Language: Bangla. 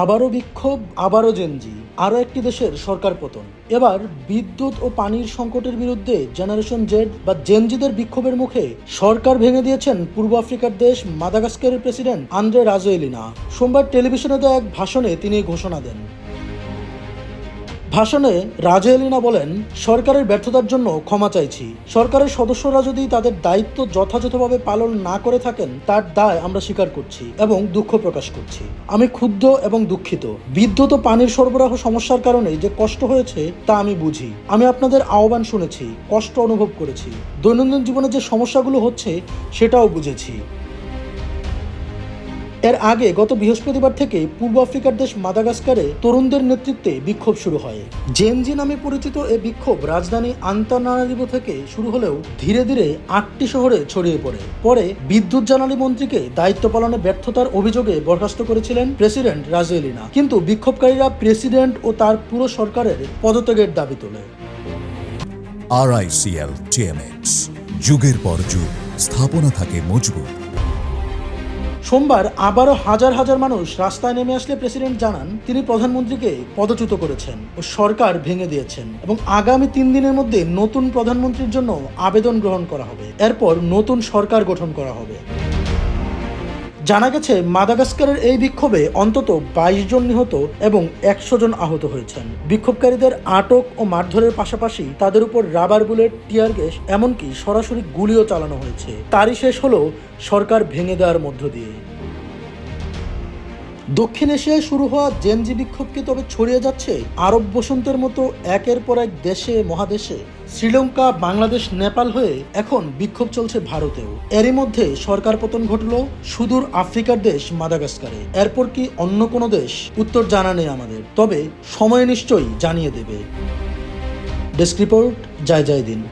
আবারও বিক্ষোভ, আবারও জেনজি, আরও একটি দেশের সরকার পতন। এবার বিদ্যুৎ ও পানির সংকটের বিরুদ্ধে জেনারেশন জেড বা জেনজিদের বিক্ষোভের মুখে সরকার ভেঙে দিয়েছেন পূর্ব আফ্রিকার দেশ মাদাগাস্কারের প্রেসিডেন্ট আন্দ্রে রাজোয়েলিনা। সোমবার টেলিভিশনে দেওয়া এক ভাষণে তিনি ঘোষণা দেন। ভাষণে রাজেলিনা বলেন, সরকারের ব্যর্থতার জন্য ক্ষমা চাইছি। সরকারের সদস্যরা যদি তাদের দায়িত্ব যথাযথভাবে পালন না করে থাকেন, তার দায় আমরা স্বীকার করছি এবং দুঃখ প্রকাশ করছি। আমি ক্ষুব্ধ এবং দুঃখিত। বিদ্যুৎ পানির সরবরাহ সমস্যার কারণে যে কষ্ট হয়েছে, তা আমি বুঝি। আমি আপনাদের আহ্বান শুনেছি, কষ্ট অনুভব করেছি। দৈনন্দিন জীবনে যে সমস্যাগুলো হচ্ছে, সেটাও বুঝেছি। এর আগে গত বৃহস্পতিবার থেকে পূর্ব আফ্রিকার দেশ মাদাগাস্কারে তরুণদের নেতৃত্বে বিক্ষোভ শুরু হয়। জেনজি নামে পরিচিত এ বিক্ষোভ রাজধানী আন্তানারিবো থেকে শুরু হলেও ধীরে ধীরে আটটি শহরে ছড়িয়ে পড়ে। পরে বিদ্যুৎ জ্বালানি মন্ত্রীকে দায়িত্ব পালনে ব্যর্থতার অভিযোগে বরখাস্ত করেছিলেন প্রেসিডেন্ট রাজেলিনা। কিন্তু বিক্ষোভকারীরা প্রেসিডেন্ট ও তার পুরো সরকারের পদত্যাগের দাবি তোলে। আরআইসিএল টিএমএক্স যুগের পর যুগ, স্থাপনা থাকে মজবুত। সোমবার আবারও হাজার হাজার মানুষ রাস্তায় নেমে আসলে প্রেসিডেন্ট জানান তিনি প্রধানমন্ত্রীকে পদচ্যুত করেছেন ও সরকার ভেঙে দিয়েছেন এবং আগামী তিন দিনের মধ্যে নতুন প্রধানমন্ত্রীর জন্য আবেদন গ্রহণ করা হবে। এরপর নতুন সরকার গঠন করা হবে। জানা গেছে, মাদাগাস্কারের এই বিক্ষোভে অন্তত বাইশ জন নিহত এবং একশো জন আহত হয়েছেন। বিক্ষোভকারীদের আটক ও মারধরের পাশাপাশি তাদের উপর রাবার বুলেট, টিয়ার গ্যাস, এমনকি সরাসরি গুলিও চালানো হয়েছে। তারই শেষ হলো সরকার ভেঙে দেওয়ার মধ্য দিয়ে। দক্ষিণ এশিয়ায় শুরু হওয়া জেনজি বিক্ষোভ কি তবে ছড়িয়ে যাচ্ছে আরব বসন্তের মতো একের পর এক দেশে, মহাদেশে। শ্রীলঙ্কা, বাংলাদেশ, নেপাল হয়ে এখন বিক্ষোভ চলছে ভারতেও। এরই মধ্যে সরকার পতন ঘটল সুদূর আফ্রিকার দেশ মাদাগাস্কারে। এরপর কি অন্য কোনো দেশ? উত্তর জানা নেই আমাদের। তবে সময় নিশ্চয়ই জানিয়ে দেবে। ডেস্ক রিপোর্ট, জয় জয় দিন।